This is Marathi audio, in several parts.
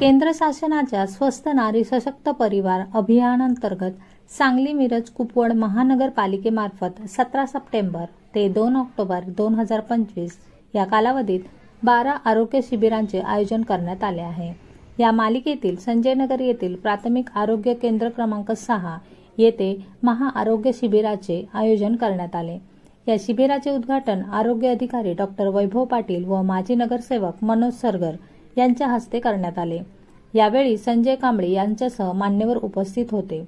केंद्र शासनाच्या स्वस्त नारी सशक्त परिवार अभियानांतर्गत सांगली मिरज कुपवड महानगरपालिकेमार्फत सतरा सप्टेंबर ते दोन ऑक्टोबर दोन हजार पंचवीस या कालावधीत बारा आरोग्य शिबिरांचे आयोजन करण्यात आले आहे. या मालिकेतील संजयनगर येथील प्राथमिक आरोग्य केंद्र क्रमांक सहा येथे महाआरोग्य शिबिराचे आयोजन करण्यात आले. या शिबिराचे उद्घाटन आरोग्य अधिकारी डॉक्टर वैभव पाटील व माजी नगरसेवक मनोज सरगर यांच्या हस्ते करण्यात आले. यावेळी संजय कांबळे यांच्यासह मान्यवर उपस्थित होते.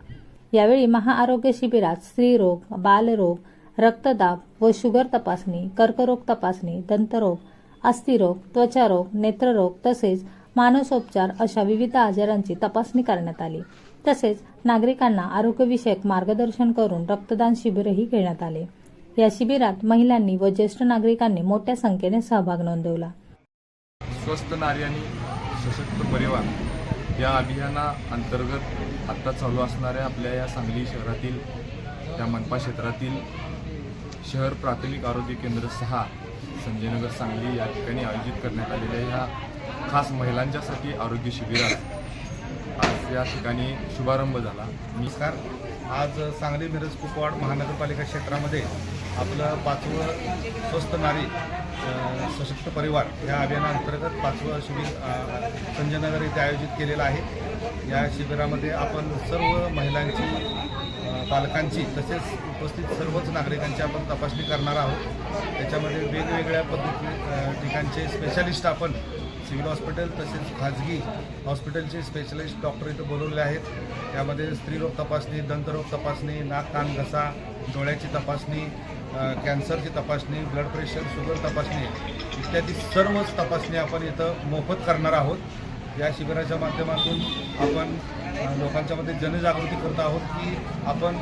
यावेळी महाआरोग्य शिबिरात स्त्रीरोग बालरोग रक्तदाब व शुगर तपासणी कर्करोग तपासणी दंतरोग अस्थिरोग त्वचारोग नेत्ररोग तसेच मानसोपचार अशा विविध आजारांची तपासणी करण्यात आली. तसेच नागरिकांना आरोग्यविषयक मार्गदर्शन करून रक्तदान शिबिरही घेण्यात आले. या शिबिरात महिलांनी व ज्येष्ठ नागरिकांनी मोठ्या संख्येने सहभाग नोंदवला. स्वस्त नारी आणि सशक्त परिवार या अभियाना अंतर्गत आत्ता चालू असणाऱ्या आपल्या या सांगली शहरातील या मनपा क्षेत्रातील शहर प्राथमिक आरोग्य केंद्र सहा संजयनगर सांगली या ठिकाणी आयोजित करण्यात आलेल्या ह्या खास महिलांच्यासाठी आरोग्य शिबिरात आज या ठिकाणी शुभारंभ झाला. मी नमस्कार. आज सांगली मिरज कुपवाड महानगरपालिका क्षेत्रामध्ये आपलं पाचवं स्वस्त नारी सशक्त परिवार या अभियानाअंतर्गत पाचवं शिबिर संजयनगर येथे आयोजित केलेलं आहे. या शिबिरामध्ये आपण सर्व महिलांची पालकांची तसेच उपस्थित सर्वच नागरिकांची आपण तपासणी करणार आहोत. त्याच्यामध्ये वेगवेगळ्या पद्धती ठिकाणचे स्पेशालिस्ट आपण सिव्हिल हॉस्पिटल तसेच खाजगी हॉस्पिटलचे स्पेशलिस्ट डॉक्टर इथं बोलवले आहेत. त्यामध्ये स्त्रीरोग तपासणी दंतरोग तपासणी नाक कान घसा डोळ्याची तपासणी कॅन्सरची तपासणी ब्लड प्रेशर शुगर तपासणी इत्यादी सर्वच तपासणी आपण इथं मोफत करणार आहोत. या शिबिराच्या माध्यमातून आपण लोकांच्यामध्ये जनजागृती करत आहोत की आपण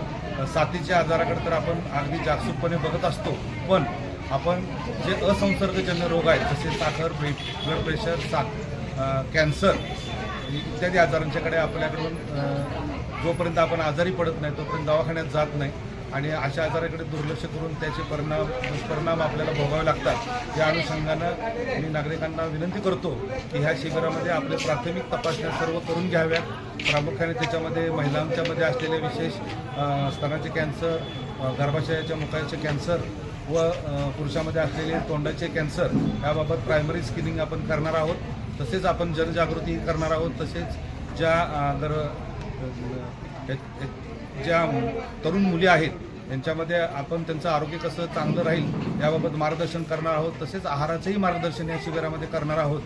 साथीच्या आजाराकडे तर आपण अगदी जागसूकपणे बघत असतो. पण आपण जे असंसर्गजन्य रोग आहेत जसे साखर ब्लड प्रेशर साख कॅन्सर इत्यादी आजारांच्याकडे आपल्याकडून जोपर्यंत आपण आजारी पडत नाही तोपर्यंत दवाखान्यात जात नाही आणि अशा आजाराकडे दुर्लक्ष करून त्याचे परिणाम दुष्परिणाम आपल्याला भोगावे लागतात. या अनुषंगानं मी नागरिकांना विनंती करतो की ह्या शिबिरामध्ये आपले प्राथमिक तपासण्या सर्व करून घ्याव्यात. प्रामुख्याने त्याच्यामध्ये महिलांच्यामध्ये असलेले विशेष स्तनाचे कॅन्सर गर्भाशयाच्या मुखाचे कॅन्सर व पुरुषामध्ये असलेले तोंडाचे कॅन्सर याबाबत प्रायमरी स्क्रीनिंग आपण करणार आहोत. तसेच आपण जनजागृती करणार आहोत. तसेच ज्या जर गर या- ज्या तरुण मुली आहेत यांच्यामध्ये आपण त्यांचं आरोग्य कसं चांगलं राहील याबाबत मार्गदर्शन करणार आहोत. तसेच आहाराचंही मार्गदर्शन या शिबिरामध्ये करणार आहोत.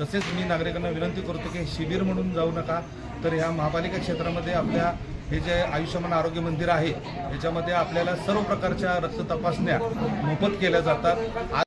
तसेच मी नागरिकांना विनंती करतो की शिबिर म्हणून जाऊ नका. तर ह्या महापालिका क्षेत्रामध्ये आपल्या हे जे आयुष्यमान आरोग्य मंदिर आहे याच्यामध्ये आपल्याला सर्व प्रकारच्या रक्त तपासण्या मोफत केल्या जातात.